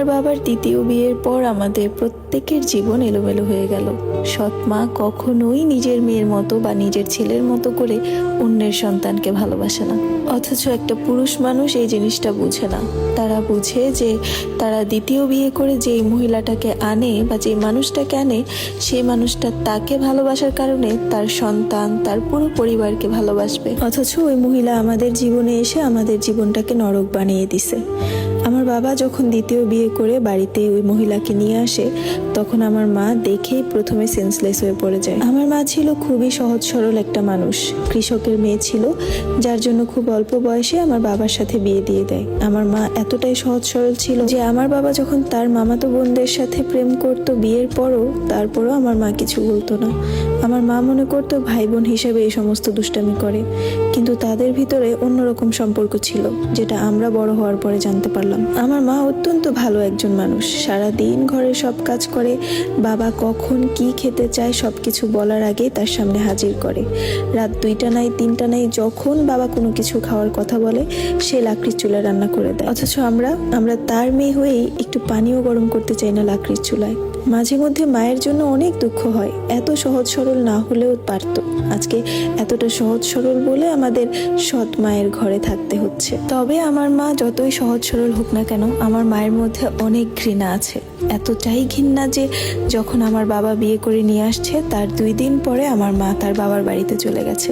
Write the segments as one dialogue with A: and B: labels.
A: আমার বাবার দ্বিতীয় বিয়ের পর আমাদের প্রত্যেকের জীবন এলোমেলো হয়ে গেল। সৎ মা কখনোই নিজের মেয়ের মতো বা নিজের ছেলের মতো করে অন্যের সন্তানকে ভালোবাসে না। অথচ একটা পুরুষ মানুষ এই জিনিসটা বুঝে না। তারা বুঝে যে তারা দ্বিতীয় বিয়ে করে যেই মহিলাটাকে আনে বা যে মানুষটাকে আনে সেই মানুষটা তাকে ভালোবাসার কারণে তার সন্তান, তার পুরো পরিবারকে ভালোবাসবে। অথচ ওই মহিলা আমাদের জীবনে এসে আমাদের জীবনটাকে নরক বানিয়ে দিছে। বাবা যখন দ্বিতীয় বিয়ে করে বাড়িতে ওই মহিলাকে নিয়ে আসে, তখন আমার মা দেখেই প্রথমে সেন্সলেস হয়ে পড়ে যায়। আমার মা ছিল খুবই সহজ সরল একটা মানুষ। কৃষকের মেয়ে ছিল, যার জন্য খুব অল্প বয়সে আমার বাবার সাথে বিয়ে দিয়ে দেয়। আমার মা এতটাই সহজ সরল ছিল যে আমার বাবা যখন তার মামাতো বোনদের সাথে প্রেম করত বিয়ের পরও, তারপরও আমার মা কিছু বলতো না। আমার মা মনে করতো ভাই বোন হিসেবে এই সমস্ত দুষ্টামি করে, কিন্তু তাদের ভিতরে অন্যরকম সম্পর্ক ছিল, যেটা আমরা বড় হওয়ার পরে জানতে পারলাম। আমার মা অত্যন্ত ভালো একজন মানুষ। সারা দিন ঘরে সব কাজ করে, বাবা কখন কি খেতে চায় সব কিছু বলার আগে তার সামনে হাজির করে। রাত দুইটা নাই, তিনটা নাই, যখন বাবা কোনো কিছু খাওয়ার কথা বলে, সে লাকড়ির চুলায় রান্না করে দেয়। অথচ আমরা আমরা তার মেয়ে হয়েই একটু পানিও গরম করতে চাই না লাকড়ির চুলায়। মাঝে মধ্যে মায়ের জন্য অনেক দুঃখ হয়, এত সহজ সরল না হলেও পারত। আজকে এতটা সহজ সরল বলে আমাদের সৎ মায়ের ঘরে থাকতে হচ্ছে। তবে আমার মা যতই সহজ সরল হোক না কেন? আমার মায়ের মধ্যে অনেক ঘৃণা আছে। এতটাই ঘৃণা যে যখন আমার বাবা বিয়ে করে নিয়ে আসছে, তার দুই দিন পরে আমার মা তার বাবার বাড়িতে চলে গেছে।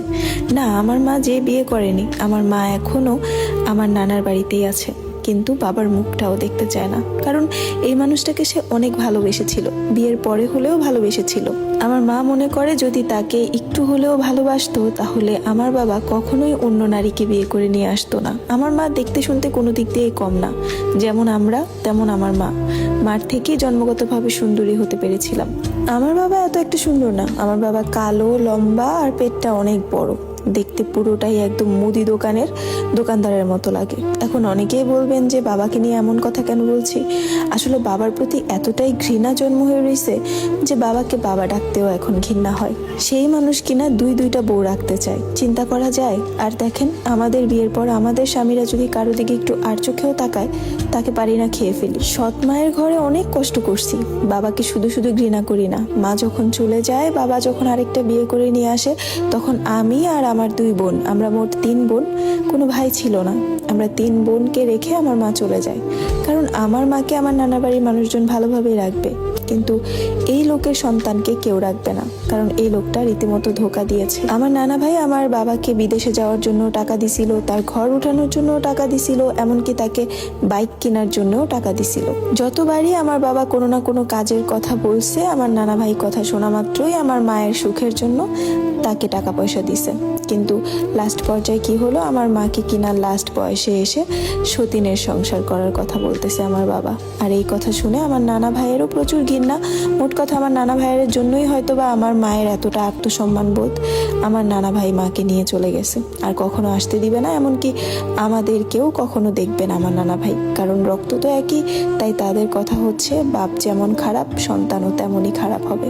A: না, আমার মা যে বিয়ে করেনি, আমার মা এখনও আমার নানার বাড়িতেই আছে। কিন্তু বাবার মুখটাও দেখতে চায় না। কারণ এই মানুষটাকে সে অনেক ভালোবেসেছিল। বিয়ের পরে হলেও ভালোবেসেছিল। আমার মা মনে করে, যদি তাকে একটু হলেও ভালোবাসতো, তাহলে আমার বাবা কখনোই অন্য নারীকে বিয়ে করে নিয়ে আসতো না। আমার মা দেখতে শুনতে কোনো দিক দিয়ে কম না। যেমন আমরা, তেমন আমার মা। মার থেকেই জন্মগতভাবে সুন্দরী হতে পেরেছিলাম। আমার বাবা এত একটা সুন্দর না। আমার বাবা কালো, লম্বা, আর পেটটা অনেক বড়। দেখতে পুরোটাই একদম মুদি দোকানের দোকানদারের মতো লাগে। এখন অনেকেই বলবেন যে, বাবাকে নিয়ে এমন কথা কেন বলছি? আসলে বাবার প্রতি এতটাই ঘৃণা জন্ম হয়ে রয়েছে যে, বাবাকে বাবা ডাকতেও এখন ঘৃণা হয়। সেই মানুষ কিনা দুই দুইটা বউ রাখতে চায়। চিন্তা করা যায়। আর দেখেন, আমাদের বিয়ের পর আমাদের স্বামীরা যদি কারও দিকে একটু আর চোখেও তাকায়, তাকে পারি না খেয়ে ফেলি। সৎ মায়ের ঘরে অনেক কষ্ট করছি। বাবাকে শুধু শুধু ঘৃণা করি না। মা যখন চলে যায়, বাবা যখন আরেকটা বিয়ে করে নিয়ে আসে, তখন আমি আর আমার দুই বোন। আমরা মোট তিন বোন। কোনো ভাই ছিল না। আমরা তিন বোনকে রেখে আমার মা চলে যায়। কারণ আমার মাকে আমার নানা বাড়ির মানুষজন ভালোভাবেই রাখবে। কিন্তু এই লোকের সন্তানকে কেউ রাখবে না, কারণ এই লোকটা রীতিমতো ধোকা দিয়েছে। আমার নানা ভাই আমার বাবাকে বিদেশে যাওয়ার জন্য টাকা দিছিল, তার ঘর উঠানোর জন্য টাকা দিছিল, এমনকি তাকে বাইক কেনার জন্যও টাকা দিছিল। যতবারই আমার বাবা কোনো না কোনো কাজের কথা বলছে, আমার নানা ভাই কথা শোনা মাত্রই আমার মায়ের সুখের জন্য তাকে টাকা পয়সা দিছে। কিন্তু লাস্ট পর্যায়ে কি হলো? আমার মাকে কিনা লাস্ট বয়সে এসে সতীনের সংসার করার কথা বলতেছে আমার বাবা। আর এই কথা শুনে আমার নানা ভাইয়েরও প্রচুর ঘৃণা মোট কথা আমার নানা ভাইয়ের জন্যই হয়তো বা আমার মায়ের এতটা আত্মসম্মান বোধ আমার নানা ভাই মাকে নিয়ে চলে গেছে। আর কখনো আসতে দিবে না, এমনকি আমাদেরকেও কখনো দেখবে না আমার নানা ভাই। কারণ রক্ত তো একই, তাই তাদের কথা হচ্ছে, বাপ যেমন খারাপ, সন্তানও তেমনই খারাপ হবে।